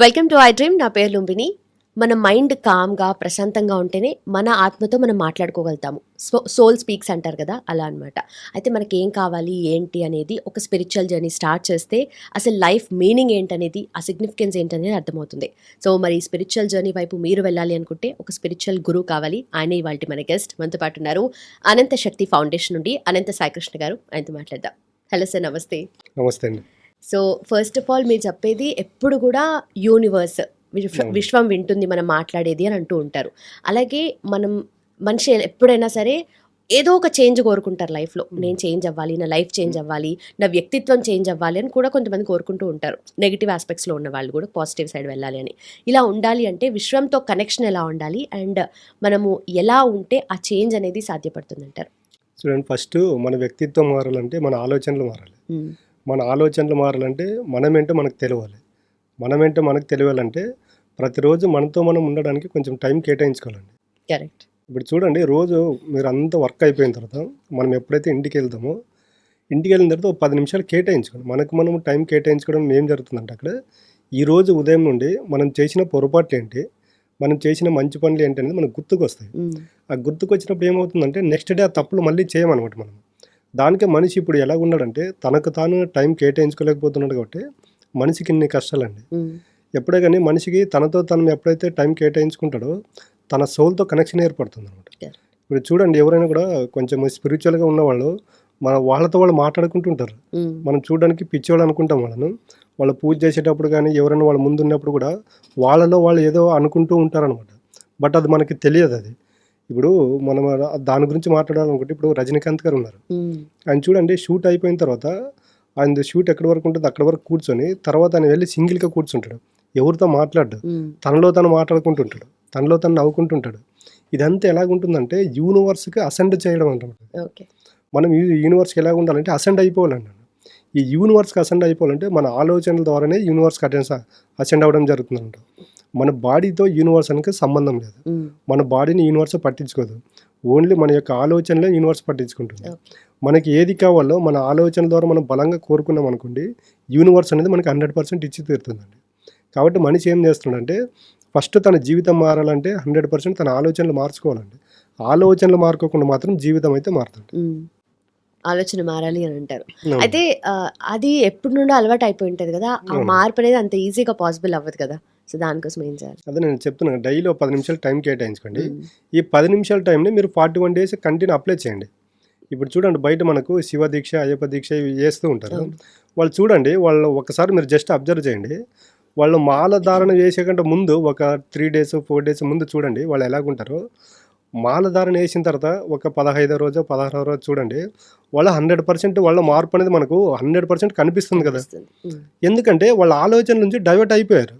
Welcome to I dream నా పేరు లుంబిని. మన మైండ్ కామ్గా ప్రశాంతంగా ఉంటేనే మన ఆత్మతో మనం మాట్లాడుకోగలుగుతాము. సో సోల్ స్పీక్స్ అంటారు కదా అలా అన్నమాట. అయితే మనకి ఏం కావాలి ఏంటి అనేది ఒక స్పిరిచువల్ జర్నీ స్టార్ట్ చేస్తే అసలు లైఫ్ మీనింగ్ ఏంటనేది ఆ సిగ్నిఫికెన్స్ ఏంటనేది అర్థమవుతుంది. సో మరి స్పిరిచువల్ జర్నీ వైపు మీరు వెళ్ళాలి అనుకుంటే ఒక స్పిరిచువల్ గురువు కావాలి. ఆయన ఇవాళ మన గెస్ట్. మనతో పాటు ఉన్నారు అనంత శక్తి ఫౌండేషన్ నుండి అనంత సాయికృష్ణ గారు. ఆయనతో మాట్లాడదాం. హలో సార్ నమస్తే. నమస్తే అండి. సో ఫస్ట్ ఆఫ్ ఆల్ మీరు చెప్పేది ఎప్పుడు కూడా యూనివర్స్ విశ్వ- అవును. విశ్వం వింటుంది మనం మాట్లాడేది అని అంటూ ఉంటారు. అలాగే మనం మనిషి ఎప్పుడైనా సరే ఏదో ఒక చేంజ్ కోరుకుంటారు లైఫ్లో. నేను చేంజ్ అవ్వాలి నా లైఫ్ చేంజ్ అవ్వాలి నా వ్యక్తిత్వం చేంజ్ అవ్వాలి అని కూడా కొంతమంది కోరుకుంటూ ఉంటారు. నెగిటివ్ ఆస్పెక్ట్స్లో ఉన్న వాళ్ళు కూడా పాజిటివ్ సైడ్ వెళ్ళాలి అని. ఇలా ఉండాలి అంటే విశ్వంతో కనెక్షన్ ఎలా ఉండాలి అండ్ మనము ఎలా ఉంటే ఆ చేంజ్ అనేది సాధ్యపడుతుంది అంటారు చూడండి ఫస్ట్ మన వ్యక్తిత్వం మారాలంటే మన ఆలోచనలు మారాలి. మన ఆలోచనలు మారాలంటే మనమేంటో మనకు తెలియాలి. మనమేంటో మనకు తెలియాలంటే ప్రతిరోజు మనతో మనం ఉండడానికి కొంచెం టైం కేటాయించుకోవాలండి. కరెక్ట్. ఇప్పుడు చూడండి రోజు మీరు అంత వర్క్ అయిపోయిన తర్వాత మనం ఎప్పుడైతే ఇంటికి వెళ్తామో ఇంటికి వెళ్ళిన తర్వాత ఒక పది నిమిషాలు కేటాయించుకోండి. మనకు మనం టైం కేటాయించుకోవడం ఏం జరుగుతుందంటే అక్కడ ఈ రోజు ఉదయం నుండి మనం చేసిన పొరపాట్లు ఏంటి మనం చేసిన మంచి పనులు ఏంటి అనేది మనకు గుర్తుకు వస్తాయి ఆ గుర్తుకు వచ్చినప్పుడు ఏమవుతుందంటే నెక్స్ట్ డే ఆ తప్పులు మళ్ళీ చేయమన్నమాట మనం. దానికే మనిషి ఇప్పుడు ఎలా ఉన్నాడంటే తనకు తాను టైం కేటాయించుకోలేకపోతున్నాడు కాబట్టి మనిషికి ఇన్ని కష్టాలండి. ఎప్పుడే కానీ మనిషికి తనతో తను ఎప్పుడైతే టైం కేటాయించుకుంటాడో తన సోల్తో కనెక్షన్ ఏర్పడుతుంది అనమాట. ఇప్పుడు చూడండి ఎవరైనా కూడా కొంచెం స్పిరిచువల్గా ఉన్నవాళ్ళు మన వాళ్ళతో వాళ్ళు మాట్లాడుకుంటుంటారు. మనం చూడడానికి పిచ్చివాళ్ళు అనుకుంటాం వాళ్ళను. వాళ్ళు పూజ చేసేటప్పుడు కానీ ఎవరైనా వాళ్ళ ముందు ఉన్నప్పుడు కూడా వాళ్ళలో వాళ్ళు ఏదో అనుకుంటూ ఉంటారనమాట బట్ అది మనకి తెలియదు అది. ఇప్పుడు మనం దాని గురించి మాట్లాడాలనుకుంటే ఇప్పుడు రజనీకాంత్ గారు ఉన్నారు. ఆయన చూడండి షూట్ అయిపోయిన తర్వాత ఆయన షూట్ ఎక్కడి వరకు ఉంటుంది అక్కడ వరకు కూర్చొని తర్వాత ఆయన వెళ్ళి సింగిల్గా కూర్చుంటాడు. ఎవరితో మాట్లాడు తనలో తను మాట్లాడుకుంటుంటాడు తనలో తను నవ్వుకుంటుంటాడు. ఇదంతా ఎలాగుంటుందంటే యూనివర్స్కి అసెండ్ చేయడం ఓకే. మనం ఈ యూనివర్స్కి ఎలా ఉండాలంటే అసెండ్ అయిపోవాలండి ఈ యూనివర్స్కి అసెండ్ అయిపోవాలంటే మన ఆలోచనల ద్వారానే యూనివర్స్కి అటెన్స్ అసెండ్ అవ్వడం జరుగుతుందంట. మన బాడీతో యూనివర్స్ అనేది సంబంధం లేదు. మన బాడీని యూనివర్స్ పట్టించుకోదు. ఓన్లీ మన యొక్క ఆలోచనలే యూనివర్స్ పట్టించుకుంటుంది. మనకి ఏది కావాలో మన ఆలోచన ద్వారా మనం బలంగా కోరుకున్నాం అనుకోండి యూనివర్స్ అనేది మనకి హండ్రెడ్ పర్సెంట్ ఇచ్చి తీరుతుందండి. కాబట్టి మనిషి ఏం చేస్తున్నాడంటే ఫస్ట్ తన జీవితం మారాలంటే హండ్రెడ్ పర్సెంట్ తన ఆలోచనలు మార్చుకోవాలండి. ఆలోచనలు మార్కోకుండా మాత్రం జీవితం అయితే మారుతుంది. ఆలోచన మారాలి అని అంటారు. అయితే అది ఎప్పుడు నుండో అలవాటు అయిపోయి ఉంటుంది కదా. ఆ. మార్పు అనేది అంత ఈజీగా పాసిబుల్ అవ్వదు కదా. సో దానికోసం ఏం చేయాలి? అదే నేను చెప్తున్నాను డైలీ పది నిమిషాలు టైం కేటాయించుకోండి. ఈ పది నిమిషాల టైంని మీరు forty one days continue apply చేయండి. ఇప్పుడు చూడండి బయట మనకు శివ దీక్ష అయ్యప్ప దీక్ష ఇవి చేస్తూ ఉంటారు. వాళ్ళు చూడండి వాళ్ళు ఒకసారి మీరు జస్ట్ అబ్జర్వ్ చేయండి. వాళ్ళు మాల ధారణ చేసే కంటే ముందు ఒక త్రీ డేస్ ఫోర్ డేస్ ముందు చూడండి వాళ్ళు ఎలాగుంటారో. మాల ధారణ వేసిన తర్వాత ఒక పదహైదో రోజు పదహారో రోజు చూడండి వాళ్ళ హండ్రెడ్ పర్సెంట్ వాళ్ళ మార్పు అనేది మనకు హండ్రెడ్ పర్సెంట్ కనిపిస్తుంది కదా. ఎందుకంటే వాళ్ళ ఆలోచన నుంచి డైవర్ట్ అయిపోయారు.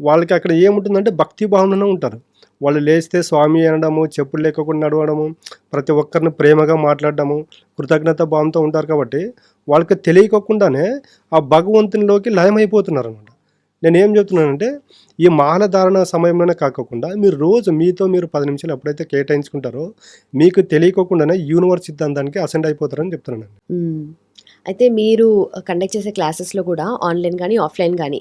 వాళ్ళకి అక్కడ ఏముంటుందంటే భక్తి భావన ఉంటారు. వాళ్ళు లేస్తే స్వామి అనడము చెప్పులు లేకుండా నడవడము ప్రతి ఒక్కరిని ప్రేమగా మాట్లాడడము కృతజ్ఞత భావంతో ఉంటారు కాబట్టి వాళ్ళకి తెలియకోకుండానే ఆ భగవంతునిలోకి లయమైపోతున్నారు అనమాట నేను ఏం చెప్తున్నానంటే ఈ మాల ధారణ సమయంలోనే కాకుండా మీరు రోజు మీతో మీరు పది నిమిషాలు ఎప్పుడైతే కేటాయించుకుంటారో మీకు తెలియకోకుండానే యూనివర్స్ సిద్ధాంతానికి అసెండ్ అయిపోతారని చెప్తున్నాను అయితే మీరు కండక్ట్ చేసే క్లాసెస్లో కూడా ఆన్లైన్ కానీ ఆఫ్లైన్ కానీ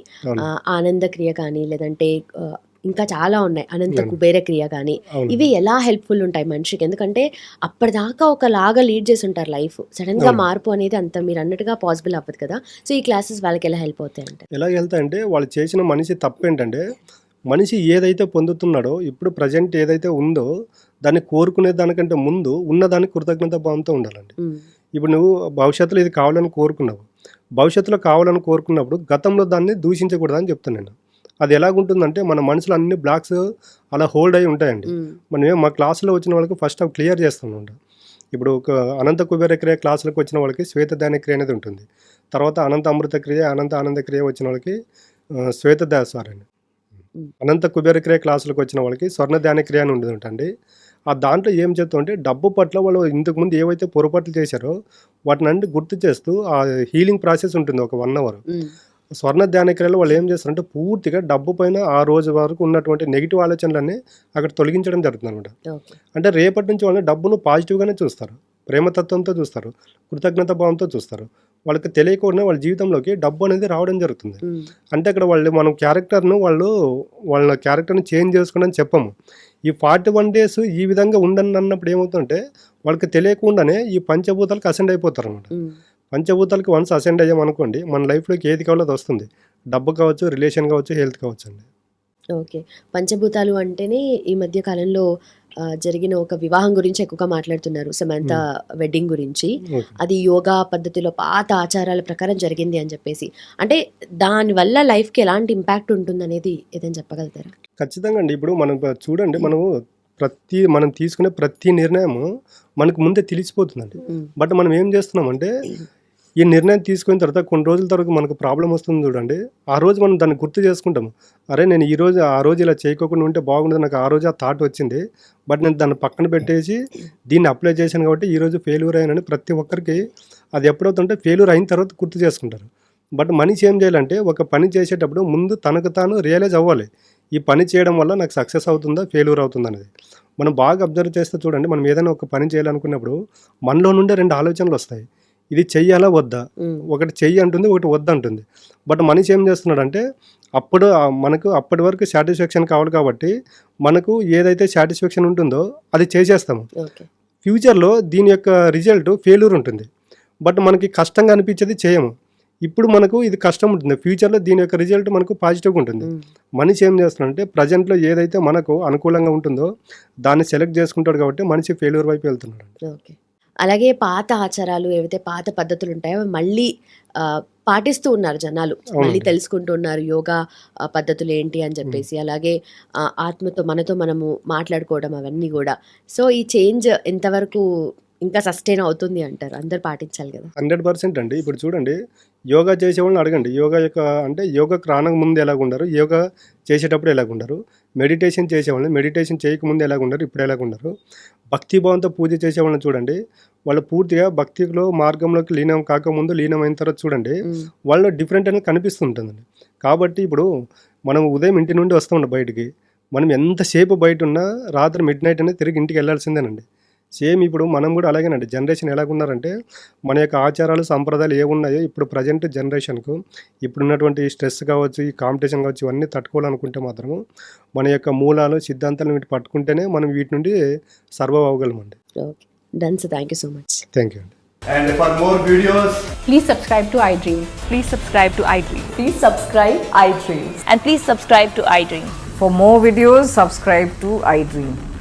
ఆనంద క్రియ కానీ లేదంటే ఆ, ఇంకా చాలా ఉన్నాయి. అనంత. కుబేర క్రియ కానీ ఇవి ఎలా హెల్ప్ఫుల్ ఉంటాయి మనిషికి? ఎందుకంటే అప్పటిదాకా ఒకలాగా లీడ్ చేసి ఉంటారు లైఫ్ సడన్గా. మార్పు అనేది అంత మీరు అన్నట్టుగా పాసిబుల్ అవ్వదు కదా. సో ఈ క్లాసెస్ వాళ్ళకి ఎలా హెల్ప్ అవుతాయి అంటే ఎలా వెళ్తాయంటే వాళ్ళు చేసిన మనిషి తప్పు ఏంటంటే మనిషి ఏదైతే పొందుతున్నాడో ఇప్పుడు ప్రజెంట్ ఏదైతే ఉందో దాన్ని కోరుకునే దానికంటే ముందు ఉన్నదానికి కృతజ్ఞత భావంతో ఉండాలండి ఇప్పుడు నువ్వు భవిష్యత్తులో ఇది కావాలని కోరుకున్నావు. భవిష్యత్తులో కావాలని కోరుకున్నప్పుడు గతంలో దాన్ని దూషించకూడదని చెప్తాను నేను. అది ఎలాగుంటుందంటే మన మనసులో అన్ని బ్లాక్స్ అలా హోల్డ్ అయి ఉంటాయండి. మనం మా క్లాసులో వచ్చిన వాళ్ళకి ఫస్ట్ అవి క్లియర్ చేస్తామంట ఇప్పుడు ఒక అనంత కుబేర క్రియ క్లాసులకు వచ్చిన వాళ్ళకి శ్వేత ధ్యాన క్రియ అనేది ఉంటుంది. తర్వాత అనంత అమృత క్రియ అనంత ఆనంద క్రియ వచ్చిన వాళ్ళకి శ్వేత మ్మ్. అనంత కుబేర క్రియ క్లాసులకు వచ్చిన వాళ్ళకి స్వర్ణ ధ్యాన క్రియ అని ఉండేది ఉంటుంది ఆ దాంట్లో ఏం చెప్తుంటే డబ్బు పట్ల వాళ్ళు ఇంతకుముందు ఏవైతే పొరపాట్లు చేశారో వాటిని అన్ని గుర్తు చేస్తూ ఆ హీలింగ్ ప్రాసెస్ ఉంటుంది ఒక వన్ అవర్. స్వర్ణ ధ్యాన క్రియలో వాళ్ళు ఏం చేస్తారంటే పూర్తిగా డబ్బు పైన ఆ రోజు వరకు ఉన్నటువంటి నెగిటివ్ ఆలోచనలన్నీ అక్కడ తొలగించడం జరుగుతుంది అనమాట అంటే రేపటి నుంచి వాళ్ళని డబ్బును పాజిటివ్గానే చూస్తారు. ప్రేమతత్వంతో చూస్తారు. కృతజ్ఞత భావంతో చూస్తారు. వాళ్ళకి తెలియకుండా వాళ్ళ జీవితంలోకి డబ్బు అనేది రావడం జరుగుతుంది. అంటే అక్కడ వాళ్ళు మనం క్యారెక్టర్ను వాళ్ళు వాళ్ళ క్యారెక్టర్ని చేంజ్ చేసుకోండి చెప్పము. ఈ ఫార్టీ వన్ డేస్ ఈ విధంగా ఉండండి అన్నప్పుడు ఏమవుతుందంటే వాళ్ళకి తెలియకుండానే ఈ పంచభూతాలకు అసెండ్ అయిపోతారు అనమాట పంచభూతాలకు వన్స్ అసెండ్ అయ్యామనుకోండి మన లైఫ్లోకి ఏది కావాలో అది వస్తుంది. డబ్బు కావచ్చు రిలేషన్ కావచ్చు హెల్త్ కావచ్చు అండి. ఓకే. పంచభూతాలు అంటేనే ఈ మధ్య కాలంలో జరిగిన ఒక వివాహం గురించి ఎక్కువగా మాట్లాడుతున్నారు సమంత వెడ్డింగ్ గురించి. ఓకే. అది యోగా పద్ధతిలో పాత ఆచారాల ప్రకారం జరిగింది అని చెప్పేసి. అంటే దానివల్ల లైఫ్కి ఎలాంటి ఇంపాక్ట్ ఉంటుంది అనేది ఏదైనా చెప్పగలుగుతారా? ఖచ్చితంగా అండి. ఇప్పుడు మనం చూడండి మనము ప్రతి మనం తీసుకునే ప్రతి నిర్ణయం మనకు ముందే తెలిసిపోతుందండి. ఉమ్, బట్ మనం ఏం చేస్తున్నామంటే ఈ నిర్ణయం తీసుకున్న తర్వాత కొన్ని రోజుల తర్వాత మనకు ప్రాబ్లం వస్తుంది చూడండి. ఆ రోజు మనం దాన్ని గుర్తు చేసుకుంటాము అరే నేను ఈ రోజు ఆ రోజు ఇలా చేయకోకుండా ఉంటే బాగుండదు నాకు ఆ రోజు ఆ థాట్ వచ్చింది. బట్ నేను దాన్ని పక్కన పెట్టేసి దీన్ని అప్లై చేశాను కాబట్టి ఈ రోజు ఫెయిల్యూర్ అయ్యానని ప్రతి ఒక్కరికి అది ఎప్పుడవుతుంటే ఫెయిల్యూర్ అయిన తర్వాత గుర్తు చేసుకుంటారు. బట్ మనిషి ఏం చేయాలంటే ఒక పని చేసేటప్పుడు ముందు తనకు తాను రియలైజ్ అవ్వాలి. ఈ పని చేయడం వల్ల నాకు సక్సెస్ అవుతుందా ఫెయిల్యూర్ అవుతుందా అనేది. మనం బాగా అబ్జర్వ్ చేస్తే చూడండి మనం ఏదైనా ఒక పని చేయాలనుకున్నప్పుడు మనలో నుండే రెండు ఆలోచనలు వస్తాయి. ఇది చెయ్యాలా వద్దా? ఒకటి చెయ్యి అంటుంది ఒకటి వద్దు అంటుంది. బట్ మనిషి ఏం చేస్తున్నాడంటే అప్పుడు మనకు అప్పటి వరకు సాటిస్ఫాక్షన్ కావాలి కాబట్టి మనకు ఏదైతే సాటిస్ఫాక్షన్ ఉంటుందో అది చేసేస్తాము. ఫ్యూచర్లో దీని యొక్క రిజల్ట్ ఫెయిల్యూర్ ఉంటుంది. బట్ మనకి కష్టంగా అనిపించేది చేయము. ఇప్పుడు మనకు ఇది కష్టం ఉంటుంది. ఫ్యూచర్లో దీని యొక్క రిజల్ట్ మనకు పాజిటివ్గా ఉంటుంది. మనిషి ఏం చేస్తున్నాడంటే ప్రజెంట్లో ఏదైతే మనకు అనుకూలంగా ఉంటుందో దాన్ని సెలెక్ట్ చేసుకుంటాడు కాబట్టి మనిషి ఫెయిల్యూర్ వైపు వెళ్తున్నాడు. ఓకే. అలాగే పాత ఆచారాలు ఏవైతే పాత పద్ధతులు ఉంటాయో మళ్ళీ ఆ, పాటిస్తూ ఉన్నారు జనాలు. మళ్ళీ. తెలుసుకుంటూ ఉన్నారు యోగా పద్ధతులు ఏంటి అని చెప్పేసి. అలాగే ఆత్మతో మనతో మనము మాట్లాడుకోవడం అవన్నీ కూడా. సో ఈ చేంజ్ ఎంతవరకు ఇంకా సస్టైన్ అవుతుంది అంటారు. అందరు పాటించాలి కదా. హండ్రెడ్ పర్సెంట్ అండి. ఇప్పుడు చూడండి యోగా చేసే వాళ్ళని అడగండి. యోగా యొక్క అంటే యోగాకి రానక ముందు ఎలాగ ఉండరు యోగా చేసేటప్పుడు ఎలాగ ఉండరు మెడిటేషన్ చేసేవాళ్ళని మెడిటేషన్ చేయకముందు ఎలాగ ఉండరు ఇప్పుడు ఎలాగ ఉండరు భక్తిభావంతో పూజ చేసేవాళ్ళని చూడండి. వాళ్ళు పూర్తిగా భక్తిలో మార్గంలోకి లీనం కాకముందు లీనమైన తర్వాత చూడండి వాళ్ళు డిఫరెంట్ అనేది కనిపిస్తుంటుందండి కాబట్టి ఇప్పుడు మనం ఉదయం ఇంటి నుండి వస్తామండి బయటికి. మనం ఎంతసేపు బయట ఉన్నా రాత్రి మిడ్ నైట్ అనేది తిరిగి ఇంటికి వెళ్ళాల్సిందేనండి. సేమ్ ఇప్పుడు మనం కూడా అలాగేనండి జనరేషన్ ఎలాగున్నారంటే మన యొక్క ఆచారాలు సంప్రదాయాలు ఏమున్నాయో ఇప్పుడు ప్రజెంట్ జనరేషన్కు ఇప్పుడున్నటువంటి స్ట్రెస్ కావచ్చు ఈ కాంపిటీషన్ కావచ్చు ఇవన్నీ తట్టుకోవాలనుకుంటే మాత్రము మన యొక్క మూలాలు సిద్ధాంతాలను వీటి పట్టుకుంటేనే మనం వీటి నుండి సర్వ అవ్వగలమండి okay done sir thank you so much thank you అండి And for more videos, Please subscribe to iDream. Please subscribe to iDream. Please subscribe iDream. And please subscribe to iDream. For more videos, subscribe to iDream.